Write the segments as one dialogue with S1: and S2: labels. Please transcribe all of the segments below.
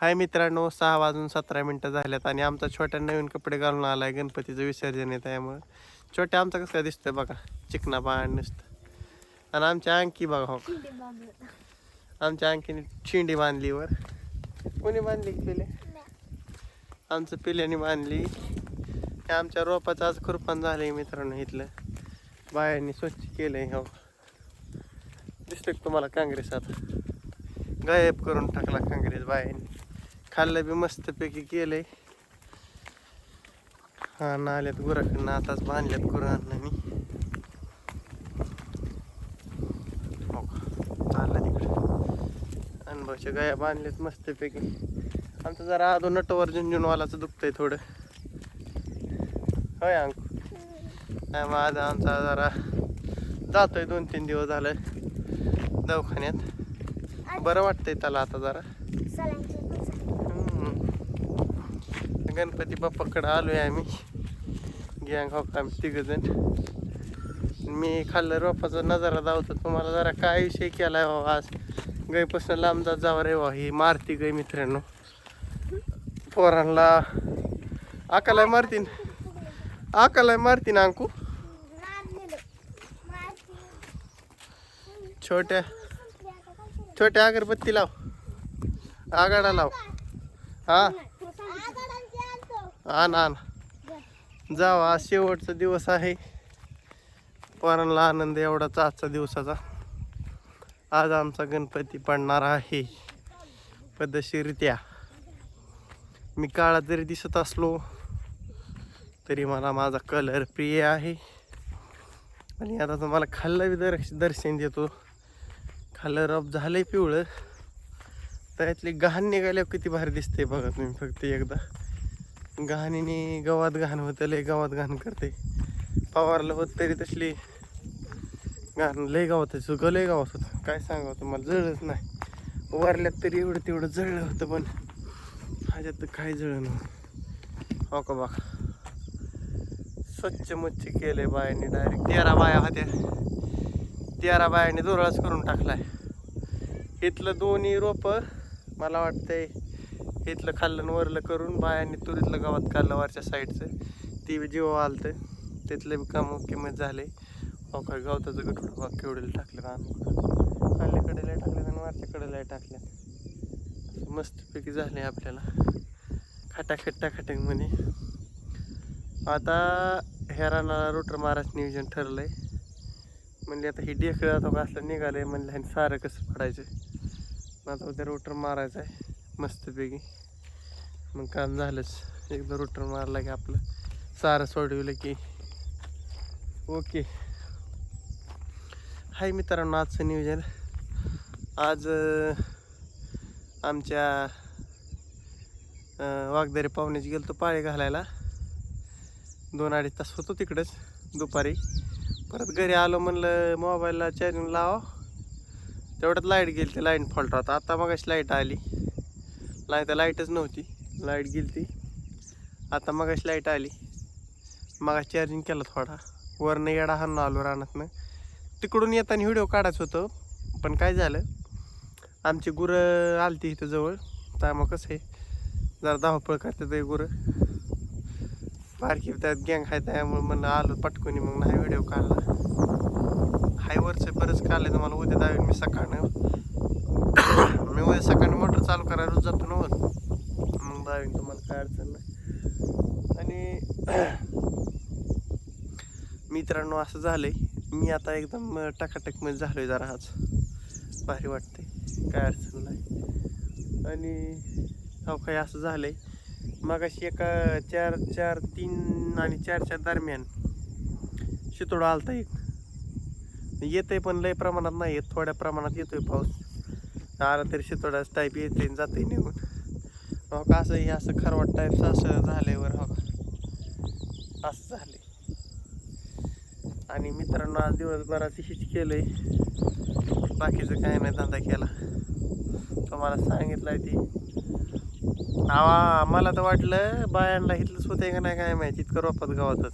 S1: हाय मित्रांनो सहा वाजून सतरा मिनटं झाल्यात आणि आमचा छोट्या नवीन कपडे घालून आलाय गणपतीचं विसर्जन आहे त्यामुळं. छोट्या आमचा कसं काय दिसतोय बघा चिकना बाण नुसतं. आणि आमच्या अंकी बघा हो. आमच्या अंकीने चिंडी बांधली वर. कोणी बांधली पिले? आमचं पिल्याने बांधली. हे आमच्या रोपाचं आज खुरपान झालंय मित्रांनो इथलं. बायांनी स्वच्छ केलंय हो. दिसतोय का तुम्हाला काँग्रेस आता? गायब करून टाकला काँग्रेस बायांनी. खाल्लं बी मस्तपैकी केलंय. हा नाल्यात गुराकडनं आताच बांधल्यात गुरांना मी. हो का? तिकडे. अनुभवच्या गाया बांधल्यात मस्तपैकी. आमचं जरा आदो नटवर झुंझुनवालाचं दुखतंय थोडं. होय अंक? माझा आमचा जरा जातोय दोन तीन दिवस झालं दवाखान्यात. बरं वाटतंय त्याला आता जरा. गणपती बाप्पाकडं आलो आहे आम्ही. गँग हो आम्ही तिघ जण मी खाल्लं रोपाचा नजारा दावतो. तुम्हाला जरा काय विषय केलाय बाबा आज? गायपासून लांब जात जावं रे वा ही मारती गई मित्रांनो. पोरांना आकालाय मारतीन. आकालाय मारतीन अंकू. छोट्या छोट्या अगरबत्ती लाव. आगाडा लाव. हां? आण आण. जाऊ आज शेवटचा दिवस आहे. पोरांना आनंद एवढाच आजचा दिवसाचा. आज आमचा गणपती पडणार आहे. पद्धतशीरित्या. मी काळा जरी दिसत असलो तरी मला माझा कलर प्रिय आहे. आणि आता तुम्हाला खाल्लं बी दर दर्शन देतो. खाल्लं रब झालंय पिवळं. त्यातली गहाण निघाल्यावर किती भारी दिसते बघा तुम्ही फक्त एकदा. घाणीने गवात घाण होतं लय गवात घाण करते. पवारला होत तरी तसली घाण लय गावात सुग लय गावात होतं. काय सांगावं तुम्हाला जळच नाही. वरल्यात तरी एवढं तेवढं जळलं होतं पण ह्याच्यात तर काही जळलं नव्हतं. हो का बघा स्वच्छ मुच्छ केले बायांनी डायरेक्ट तेरा बाया होत्या. तेरा बायांनी दुरळाच करून टाकलाय. इथलं दोन्ही रोपं मला वाटतंय इथलं खाल्लं वरलं करून बायांनी तुरीतलं गावात काढलं वरच्या साईडचं. ती बी जीव आलतं तिथलं बी काम किंमत झाले. हो गवताचं गठुड बघ केवढेला टाकलं रान खाल्ल्याकडे कडेला टाकलं आणि वरच्याकडे कडेला टाकलं. मस्तपैकी झाले आपल्याला. खटाखट्टा टाकाटक म्हणे. आता ह्या रानाला रोटर मारायचं नियोजन ठरलंय. म्हणले आता ही डेकळं आता का असलं म्हणलं ह्याने सारं कसं पडायचं? आता उद्या रोटर मारायचं आहे. मस्तपैकी मग काम झालंच. एकदा रोटर मारला की आपलं सारं सोडवलं की. ओके हाय मित्रांनो आजचं नियोजन. आज आमच्या वाघदारी पाहुण्याची गेलो पाळी घालायला. दोन अडीच तास होतो तिकडंच दुपारी. परत घरी आलो म्हणलं मोबाईलला चार्जिंग लावा. तेवढ्यात लाइट गेली ती लाइट फॉल्ट होता. आता मग लाइट आली. नाही तर लाईटच नव्हती. लाइट गेली ती आता मगाशी लाइट आली. मगा चार्जिंग केलं थोडा. वरनं येडा हाणून आलो रानातनं. तिकडून येताना व्हिडिओ काढायचं होतं पण काय झालं? आमची गुरं आलती इथं जवळ. तर मग कसं आहे जरा धावपळ करतात ते गुरं. बारकी त्यात गँग आहे त्यामुळे म्हणलं आलो पटकून मग नाही व्हिडिओ काढला. हायवरचं बरंच काढलं तुम्हाला. उद्या दावीन मी सकाळनं मी उद्या सकाळी मोटर चालू करायला जातो ना मग दावीन तुम्हाला काय अडचण नाही. आणि मित्रांनो असं झालंय. मी आता एकदम टाकाटकमध्ये झालोय जरा आज. भारी वाटते काय अडचण नाही. आणि हो काय असं झालंय. मगाशी एका चार चार तीन आणि चारच्या दरम्यान शितोडा आलता एक. येतंय पण लय प्रमाणात नाही येत. थोड्या प्रमाणात येतोय पाऊस. आला तरी शितोडाच टाईप येते जाते निघून. हो का असं हे असं खरवट टाईप असं झाल्यावर हो. का असं झाले आणि मित्रांनो आज दिवसभरात हिच केलंय. बाकीचं काय नाही धंदा केला. तुम्हाला सांगितलंय ती. आवा मला तर वाटलं बायांना इथलंच होते का नाही काय माहिती इतकं रोपात गावातच.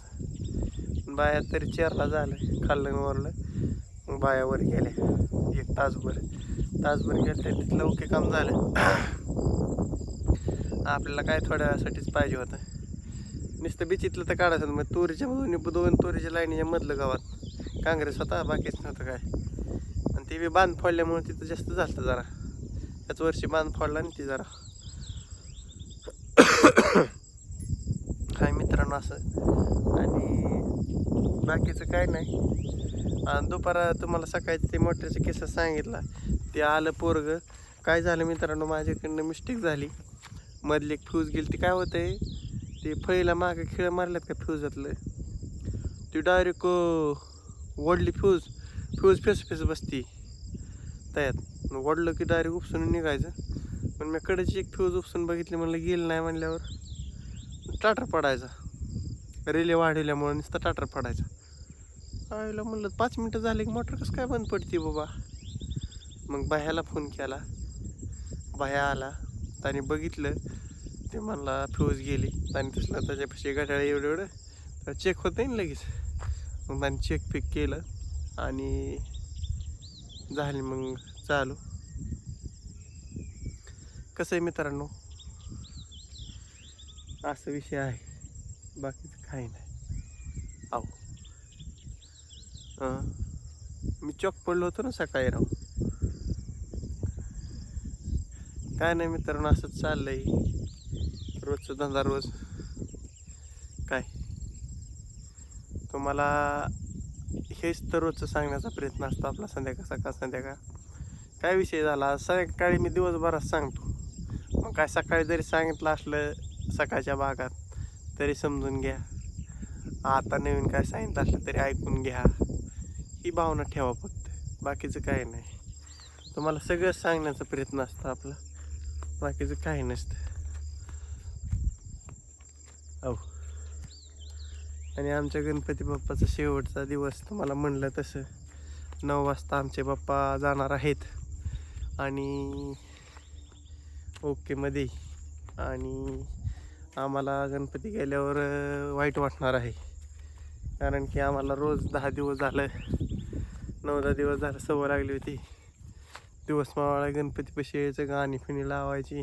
S1: बाया तरी चेरला झालं खाल्लं वरलं मग बायावर गेल्या एक तासभर. तासभर गेले तिथलं ओके काम झालं. आपल्याला काय थोड्या वेळासाठीच पाहिजे होतं. नुसतं बिचितलं तर काढायचं मग तुरीच्या दोन्ही दोन तुरीच्या लाईनीच्या मधलं गावात. काँग्रेस होता बाकीच नव्हतं काय. आणि ते बी बांध फोडल्यामुळे तिथं जास्त झालं जरा. त्याच वर्षी बांध फोडला आणि ती जरा. काय मित्रांनो असं. आणि बाकीचं काय नाही. आणि दुपारा तुम्हाला सकाळी ते मोटरचे केस सांगितला. ते आलं पोरग. काय झालं मित्रांनो माझ्याकडनं मिस्टेक झाली. मधली एक फ्यूज गेली. ती काय होतंय? ते फळीला मागे खिळ मारल्यात का फ्यूजातलं ती डायरेक्ट ओढली फ्यूज फ्यूज फेस फेस बसती. त्यात. मग ओढलं की डायरेक्ट उपसून निघायचं. पण मी कडेची एक फ्यूज उपसून बघितली. म्हणलं गेलं नाही म्हणल्यावर टाटर पडायचा. रिले वाढवल्यामुळे नुसतं टाटर पडायचा. आईला म्हणलं पाच मिनटं झाले की मोटर कसं काय बंद पडते बाबा? मग बाह्याला फोन केला. बाह्या आला. त्याने बघितलं. ते म्हणला फ्यूज गेली. त्याने तसलं त्याच्यापाशी घड्याळ एवढं एवढं. तर चेक होतं ना लगेच. मग त्याने चेक पिक केलं आणि झाली मग चालू. कसं आहे मित्रांनो? असं विषय आहे. बाकीचं काही नाही. आहो. मी चॉक पडलो होतो ना सकाळी राहू काय नाही मित्रांनो असंच चाललंय. रोजचं धंदा रोज काय? तुम्हाला हेच तर रोजचं सांगण्याचा प्रयत्न असतो आपला संध्याकाळ सकाळ संध्याकाळ. काय विषय झाला? सकाळी मी दिवसभरात सांगतो. मग काय सकाळी जरी सांगितलं असलं सकाळच्या भागात तरी समजून घ्या. आता नवीन काय सांगितलं असलं तरी ऐकून घ्या. ही भावना ठेवा फक्त. बाकीचं काही नाही. तुम्हाला सगळं सांगण्याचा प्रयत्न असतो आपला. बाकीचं काही नसतं अहो आणि आमच्या गणपती बाप्पाचा शेवटचा दिवस तुम्हाला म्हणलं तसं. नऊ वाजता आमचे बाप्पा जाणार आहेत. आणि ओकेमध्ये आणि आम्हाला गणपती गेल्यावर वाईट वाटणार आहे. कारण की आम्हाला रोज दहा दिवस झालं. नऊ दहा दिवस झालं सवय लागली होती. दिवस मावळा गणपतीपाशी यायचं गाणी फिणी लावायची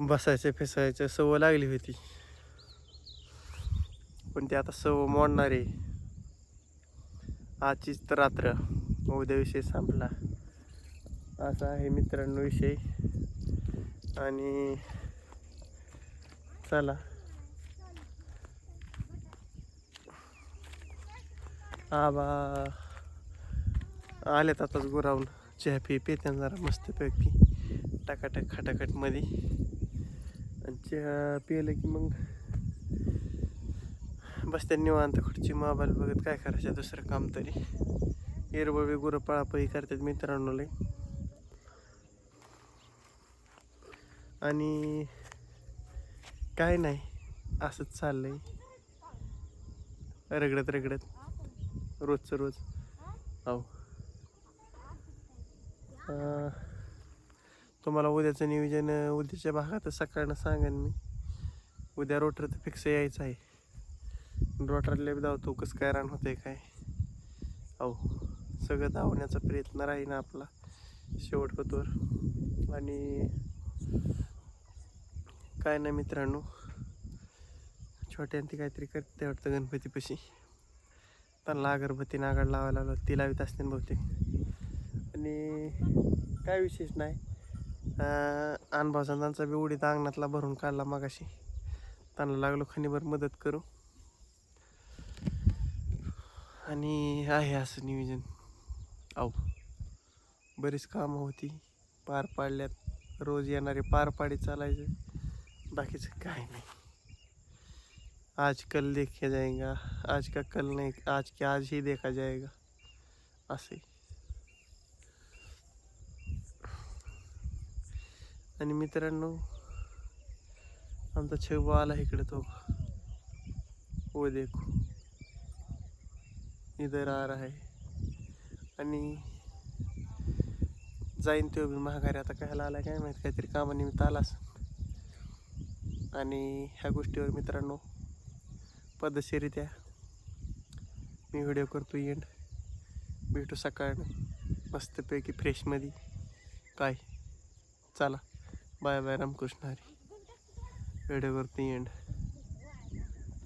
S1: बसायचं फिसायचं सवय लागली होती. पण ते आता सवय मोडणार आहे. आजचीच तर रात्र. उद्या विषय संपला. असा आहे मित्रांनो विषय. आणि चला. आबा. आलेत आताच गुरावून चहा पी पेत्यान जरा मस्तपैकी टाकाटक खटाखटमध्ये आणि चहा पिलं की मग बसत्या निवांत खुर्ची मोबाईल बघत काय करायचं दुसरं काम तरी. हिरवळी गुरं पळापळी करतात मित्रांनो लय. आणि काय नाही असंच चाललंय. रगडत रगडत रोजचं रोज. हो. तुम्हाला उद्याचं नियोजन उद्याच्या भागात सकाळनं सांगेन मी. उद्या रोटर तर फिक्स यायचं आहे. रोटरला धावतो कसं काय रान होतंय काय. अहो सगळं धावण्याचा प्रयत्न राहील आपला शेवटपतवर आणि काय ना मित्रांनो छोट्यांती काहीतरी करते वाटतं गणपतीपाशी. त्यांना अगरबत्ती नागाड लावायला लागलं ती लावित असते ना बहुतेक. आणि काय विशेष नाही. अनुभव त्यांचा बी उडीत अंगणातला भरून काढला मागाशी. त्यांना लागलो खनिभर मदत करू. आणि आहे असं नियोजन. आहो बरीच कामं होती. पार पाडल्यात. रोज येणारे पार पाडी चालायचं. बाकीचं काय नाही. आज कल देखा जाएगा आज का कल नाही. आज की आज ही देखा जाएगा असे आणि मित्रांनो आमचा छेव आला इकडे तो. वो देखो. इधर आ रहा है. आणि जाईन तो बी महागारी आता कायला आला काय माहीत? काहीतरी कामानिमित्त आलास. आणि ह्या गोष्टीवर मित्रांनो पद्धतशीरित्या मी व्हिडिओ करतो एंड भेटू सकाळनं. मस्तपैकी फ्रेशमध्ये काय? चला. Bye bye Ramakrishna Hari. वेळेवरती एंड